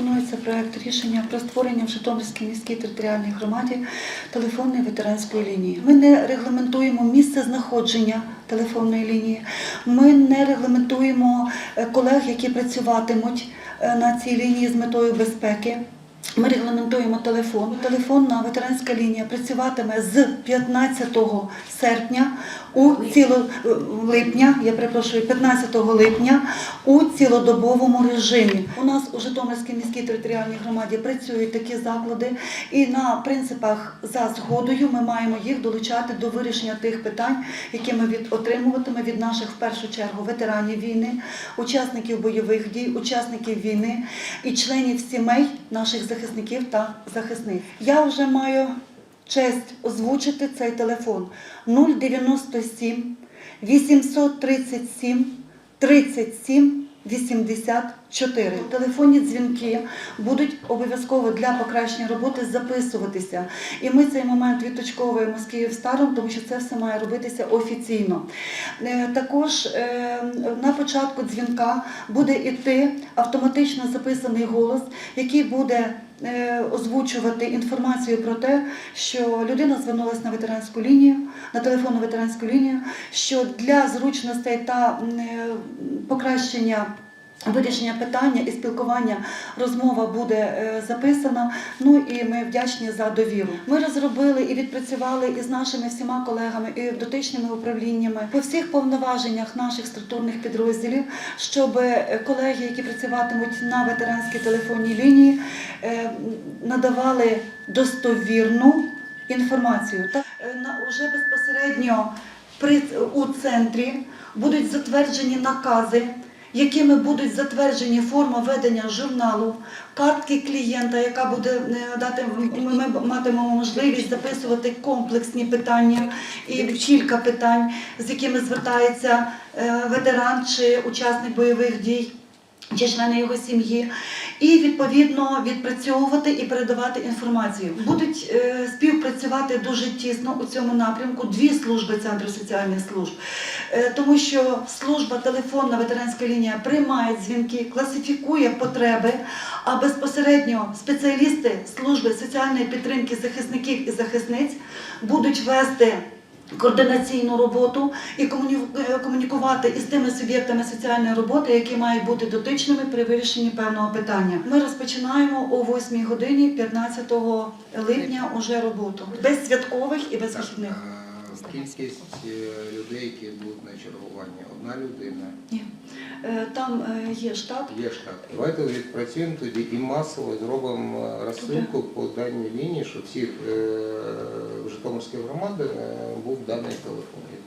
Пропонується проект рішення про створення в Житомирській міській територіальній громаді телефонної ветеранської лінії. Ми не регламентуємо місце знаходження телефонної лінії. Ми не регламентуємо е, колег, які працюватимуть е, на цій лінії з метою безпеки. Ми регламентуємо телефон. Телефонна ветеранська лінія працюватиме з 15 серпня у ціло липня, я перепрошую, 15 липня у цілодобовому режимі. У нас у Житомирській міській територіальній громаді працюють такі заклади, і на принципах за згодою ми маємо їх долучати до вирішення тих питань, які ми від отримуватиме від наших в першу чергу ветеранів війни, учасників бойових дій, учасників війни і членів сімей наших захисників та захисниць. Я вже маю честь озвучити цей телефон 097 837 37 84. Телефонні дзвінки будуть обов'язково для покращення роботи записуватися. І ми цей момент відточковуємо з Київстаром, тому що це все має робитися офіційно. Е, Також е, на початку дзвінка буде йти автоматично записаний голос, який буде е, озвучувати інформацію про те, що людина звернулася на ветеранську лінію, на телефонну ветеранську лінію, що для зручностей та покращення. Вирішення питання і спілкування розмова буде е, записана. Ну і ми вдячні за довіру. Ми розробили і відпрацювали із нашими всіма колегами і дотичними управліннями по всіх повноваженнях наших структурних підрозділів, щоб е, колеги, які працюватимуть на ветеранській телефонній лінії, е, надавали достовірну інформацію. Та на уже безпосередньо при у центрі будуть затверджені накази якими будуть затверджені форма ведення журналу, картки клієнта, яка буде е, дати ми матимемо можливість записувати комплексні питання і кілька питань, з якими звертається е, ветеран чи учасник бойових дій. Чи члени його сім'ї, і відповідно відпрацьовувати і передавати інформацію. Будуть е, співпрацювати дуже тісно у цьому напрямку дві служби Центру соціальних служб, Е, тому що служба телефонна ветеранська лінія приймає дзвінки, класифікує потреби, а безпосередньо спеціалісти служби соціальної підтримки захисників і захисниць будуть вести координаційну роботу і е, комунікувати із тими суб'єктами соціальної роботи, які мають бути дотичними при вирішенні певного питання. Ми розпочинаємо о 8 годині 15 липня уже роботу без святкових і без вихідних. Кількість е, людей, які будуть на чергуванні, одна людина. Ні. Е, Там е, є штат. Є штат. Давайте відпрацюємо тоді і масово зробимо розсилку по даній лінії, щоб всіх Житомирських громад був даний телефон.